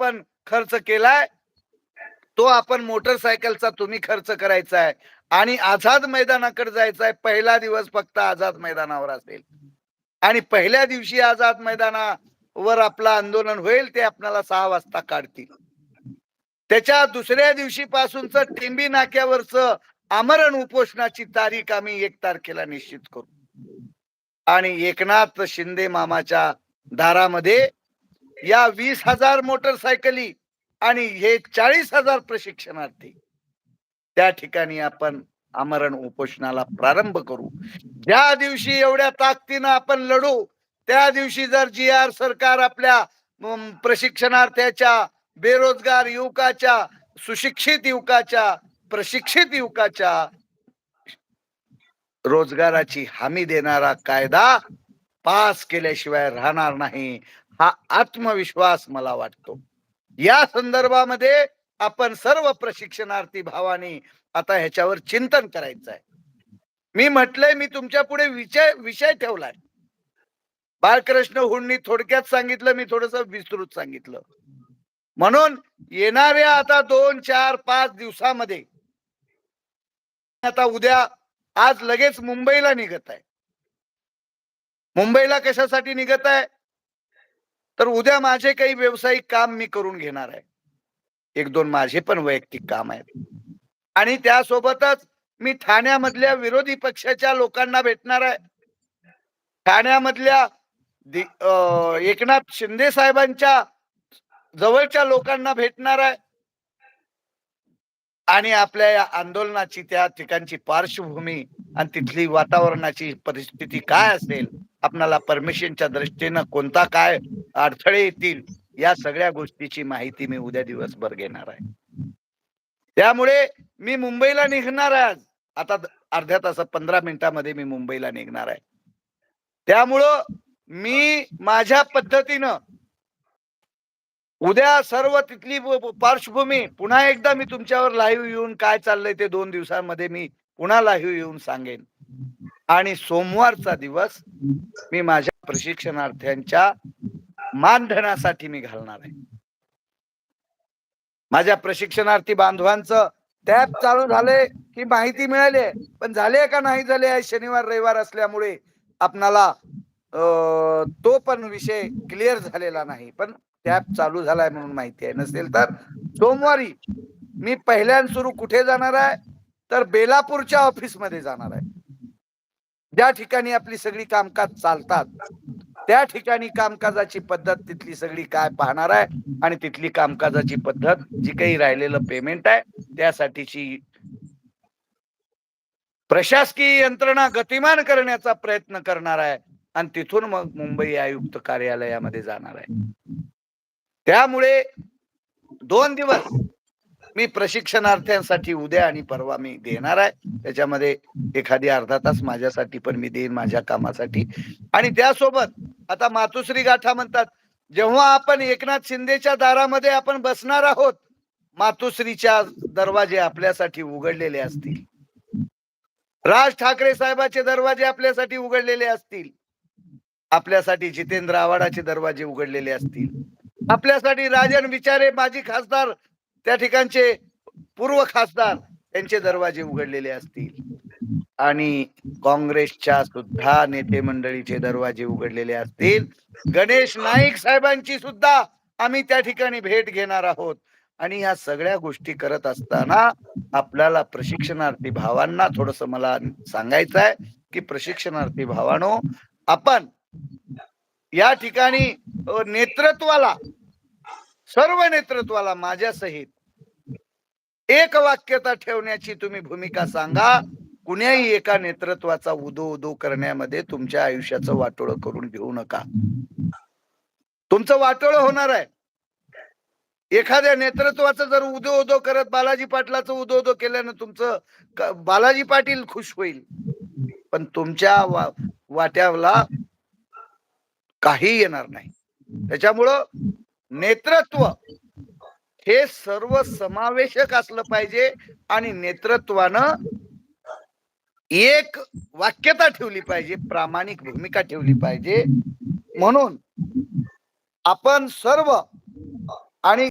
आपण खर्च केलाय तो आपण मोटरसायकलचा तुम्ही खर्च करायचा आहे आणि आझाद मैदानाकडे जायचा आहे पहिला दिवस फक्त आझाद मैदानावर असेल. आणि पहिल्या दिवशी आझाद मैदानावर आपलं आंदोलन होईल ते आपल्याला सहा वाजता काढतील. त्याच्या दुसऱ्या दिवशी पासूनच टिंबी नाक्यावरच आमरण उपोषणाची तारीख आम्ही एक तारखेला निश्चित करू. आणि एकनाथ शिंदे मामाच्या दारामध्ये या वीस हजार मोटरसायकली आणि हे चाळीस हजार प्रशिक्षणार्थी त्या ठिकाणी आपण आमरण उपोषणाला प्रारंभ करू. ज्या दिवशी एवढ्या ताकदीनं आपण लढू त्या दिवशी जर जी आर सरकार आपल्या प्रशिक्षणार्थ्याच्या बेरोजगार युवकाच्या सुशिक्षित युवकाच्या प्रशिक्षित युवकाच्या रोजगाराची हमी देणारा कायदा पास केल्याशिवाय राहणार नाही. हा आत्मविश्वास मला वाटतो. या संदर्भामध्ये आपण सर्व प्रशिक्षणार्थी भावानी आता ह्याच्यावर चिंतन करायचं आहे मी म्हटलंय मी तुमच्यापुढे विषय विषय ठेवलाय. बाळकृष्ण हुंनी थोडक्यात सांगितलं मी थोडस विस्तृत सांगितलं. म्हणून येणाऱ्या आता दोन चार पाच दिवसामध्ये आता उद्या आज लगेच मुंबईला निघत आहे. मुंबईला कशासाठी निघत आहे? तर उद्या माझे काही व्यावसायिक काम मी करून घेणार आहे. एक दोन माझे पण वैयक्तिक काम आहेत. आणि त्यासोबतच मी ठाण्यामधल्या विरोधी पक्षाच्या लोकांना भेटणार आहे. ठाण्यामधल्या एकनाथ शिंदे साहेबांच्या जवळच्या लोकांना भेटणार आहे. आणि आपल्या या आंदोलनाची त्या ठिकाणची पार्श्वभूमी आणि तिथली वातावरणाची परिस्थिती काय असेल? आपणाला परमिशनच्या दृष्टीनं कोणता काय अडथळे येतील या सगळ्या गोष्टीची माहिती मी उद्या दिवसभर घेणार आहे. त्यामुळे मी मुंबईला निघणार आज. आता अर्ध्या तास पंधरा मिनिटामध्ये मी मुंबईला निघणार आहे. त्यामुळं मी माझ्या पद्धतीनं उद्या सर्व तिथली पार्श्वभूमी पुन्हा एकदा मी तुमच्यावर लाईव्ह येऊन काय चाललंय ते दोन दिवसांमध्ये मी पुन्हा लाईव्ह येऊन सांगेन. आणि सोमवारचा दिवस मी माझ्या प्रशिक्षणार्थ्यांच्या मानधनासाठी मी घालणार आहे. माझ्या प्रशिक्षणार्थी बांधवांचं टॅब चालू झाले की माहिती मिळाली. आहे. पण झाले का नाही झाले आहे? शनिवार रविवार असल्यामुळे आपणाला तो पण विषय क्लिअर झालेला नाही. पण टॅब चालू झालाय म्हणून माहिती आहे. नसेल तर सोमवारी मी पहिल्यान सुरू कुठे जाणार आहे? तर बेलापूरच्या ऑफिसमध्ये जाणार आहे. ज्या ठिकाणी आपली सगळी कामकाज चालतात त्या ठिकाणी कामकाजाची पद्धत तिथली सगळी काय पाहणार आहे? आणि तिथली कामकाजाची पद्धत जी काही राहिलेलं पेमेंट आहे त्यासाठीची प्रशासकीय यंत्रणा गतिमान करण्याचा प्रयत्न करणार आहे. आणि तिथून मग मुंबई आयुक्त कार्यालयामध्ये जाणार आहे. त्यामुळे दोन दिवस मी प्रशिक्षणार्थ्यांसाठी उद्या आणि परवा मी देणार आहे. त्याच्यामध्ये एखादी अर्धा तास माझ्यासाठी पण मी देईन माझ्या कामासाठी. आणि त्यासोबत आता मातुश्री गाठा म्हणतात जेव्हा आपण एकनाथ शिंदेच्या दारामध्ये आपण बसणार आहोत मातुश्रीच्या दरवाजे आपल्यासाठी उघडलेले असतील. राज ठाकरे साहेबाचे दरवाजे आपल्यासाठी उघडलेले असतील. आपल्यासाठी जितेंद्र आव्हाडाचे दरवाजे उघडलेले असतील. आपल्यासाठी राजन विचारे माजी खासदार त्या ठिकाणचे पूर्व खासदार त्यांचे दरवाजे उघडलेले असतील. आणि काँग्रेसच्या सुद्धा नेते मंडळीचे दरवाजे उघडलेले असतील. गणेश नाईक साहेबांची सुद्धा आम्ही त्या ठिकाणी भेट घेणार आहोत. आणि या सगळ्या गोष्टी करत असताना आपल्याला प्रशिक्षणार्थी भावांना थोडस मला सांगायचं आहे की प्रशिक्षणार्थी भावानो आपण या ठिकाणी नेतृत्वाला सर्व नेतृत्वाला माझ्या सहित एक वाक्यता ठेवण्याची तुम्ही भूमिका सांगा. कुण्याही एका नेतृत्वाचा उदो उदो करण्यामध्ये तुमच्या आयुष्याचं वाटोळ करून घेऊ नका. तुमचं वाटोळं होणार आहे. एखाद्या नेतृत्वाचं जर उदो उदो करत बालाजी पाटलाचं उदो उदो केल्यानं तुमचं बालाजी पाटील खुश होईल. पण तुमच्या वा- वाट्याला काही येणार नाही. त्याच्यामुळं नेतृत्व. हे सर्व समावेशक असलं पाहिजे आणि नेतृत्वानं एक वाक्यता ठेवली पाहिजे प्रामाणिक भूमिका ठेवली पाहिजे. म्हणून आपण सर्व आणि